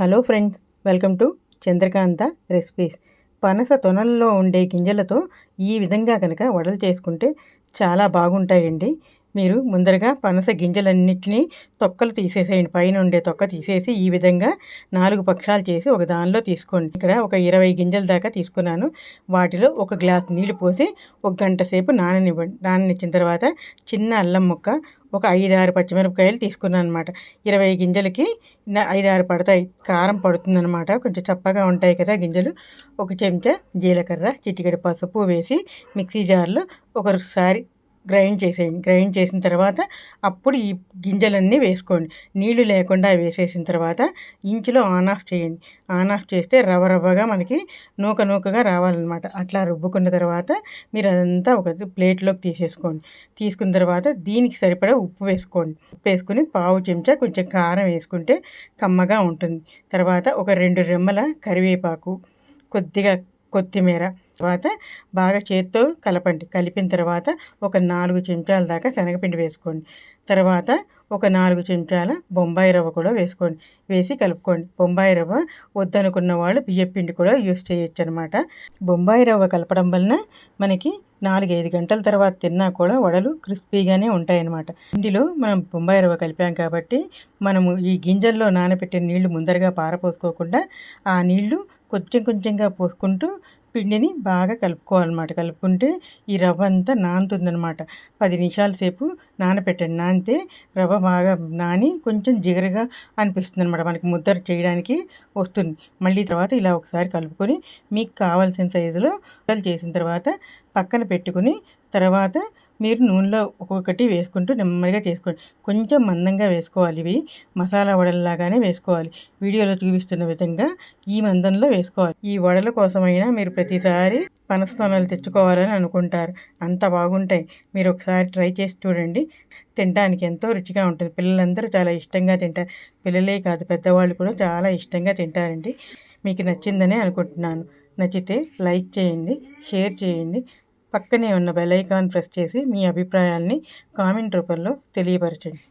Hello friends welcome to Chandrakanta recipes. పనస తొనల్లో ఉండే గింజలతో ఈ విధంగా కనుక వడలు చేసుకుంటే చాలా బాగుంటాయండి. మీరు ముందరగా పనస గింజలన్నింటినీ తొక్కలు తీసేసేయండి. పైన ఉండే తొక్క తీసేసి ఈ విధంగా నాలుగు పక్షాలు చేసి ఒక దానిలో తీసుకోండి. ఇక్కడ ఒక ఇరవై గింజల దాకా తీసుకున్నాను. వాటిలో ఒక గ్లాస్ నీళ్ళు పోసి ఒక గంట సేపు నాననివ్వండి. నాననిచ్చిన తర్వాత చిన్న అల్లం ముక్క ఒక ఐదు ఆరు పచ్చిమిరపకాయలు తీసుకున్నాను అనమాట ఇరవై గింజలకి ఐదు ఆరు పడతాయి. కారం పడుతుందనమాట కొంచెం చప్పగా ఉంటాయి కదా గింజలు. ఒక చెంచా జీలకర్ర చిటికెడు పసుపు వేసి మిక్సీ జార్లో ఒకసారి గ్రైండ్ చేసేయండి గ్రైండ్ చేసిన తర్వాత అప్పుడు ఈ గింజలన్నీ వేసుకోండి. నీళ్ళు లేకుండా వేసేసిన తర్వాత ఇంచులో ఆన్ ఆఫ్ చేయండి. ఆన్ ఆఫ్ చేస్తే రవ్వ రవ్వగా మనకి నూక నూకగా రావాలన్నమాట. అట్లా రుబ్బుకున్న తర్వాత మీరు అదంతా ఒక ప్లేట్లోకి తీసేసుకోండి. తీసుకున్న తర్వాత దీనికి సరిపడా ఉప్పు వేసుకోండి. ఉప్పు వేసుకుని పావు చెంచా కొంచెం కారం వేసుకుంటే కమ్మగా ఉంటుంది. తర్వాత ఒక రెండు రెమ్మల కరివేపాకు కొద్దిగా కొత్తిమీర తర్వాత బాగా చేత్తో కలపండి. కలిపిన తర్వాత ఒక నాలుగు చెంచాల దాకా శనగపిండి వేసుకోండి. తర్వాత ఒక నాలుగు చెంచాల బొంబాయి రవ్వ కూడా వేసుకోండి. వేసి కలుపుకోండి. బొంబాయి రవ్వ వద్దనుకున్న వాళ్ళు బియ్యపిండి కూడా యూస్ చేయొచ్చు అనమాట బొంబాయి రవ్వ కలపడం వలన మనకి నాలుగైదు గంటల తర్వాత తిన్నా కూడా వడలు క్రిస్పీగానే ఉంటాయన్నమాట. ఇందులో మనం బొంబాయి రవ్వ కలిపాం కాబట్టి మనము ఈ గింజల్లో నానబెట్టిన నీళ్ళు ముందరగా పారపోసుకోకుండా ఆ నీళ్ళు కొంచెం కొంచెంగా పోసుకుంటూ పిండిని బాగా కలుపుకోవాలన్నమాట. కలుపుకుంటే ఈ రవ్వ అంతా నానుతుందనమాట పది నిమిషాల సేపు నానపెట్టండి. నానితే రవ్వ బాగా నాని కొంచెం జిగరగా అనిపిస్తుంది అనమాట మనకి ముద్ద చేయడానికి వస్తుంది. మళ్ళీ తర్వాత ఇలా ఒకసారి కలుపుకొని మీకు కావాల్సిన సైజులో చేసిన తర్వాత పక్కన పెట్టుకుని తర్వాత మీరు నూనెలో ఒక్కొక్కటి వేసుకుంటూ నెమ్మదిగా చేసుకోండి. కొంచెం మందంగా వేసుకోవాలి. ఇవి మసాలా వడల్లాగానే వేసుకోవాలి. వీడియోలో చూపిస్తున్న విధంగా ఈ మందంలో వేసుకోవాలి. ఈ వడల కోసమైనా మీరు ప్రతిసారి పనస్తోనలు తెచ్చుకోవాలని అనుకుంటారు. అంత బాగుంటాయి. మీరు ఒకసారి ట్రై చేసి చూడండి. తినడానికి ఎంతో రుచిగా ఉంటుంది. పిల్లలందరూ చాలా ఇష్టంగా తింటారు. పిల్లలే కాదు పెద్దవాళ్ళు కూడా చాలా ఇష్టంగా తింటారండి. మీకు నచ్చిందని అనుకుంటున్నాను. నచ్చితే లైక్ చేయండి షేర్ చేయండి. పక్కనే ఉన్న బెల్ ఐకాన్ ప్రెస్ చేసి మీ అభిప్రాయాల్ని కామెంట్ రూపంలో తెలియపరచండి.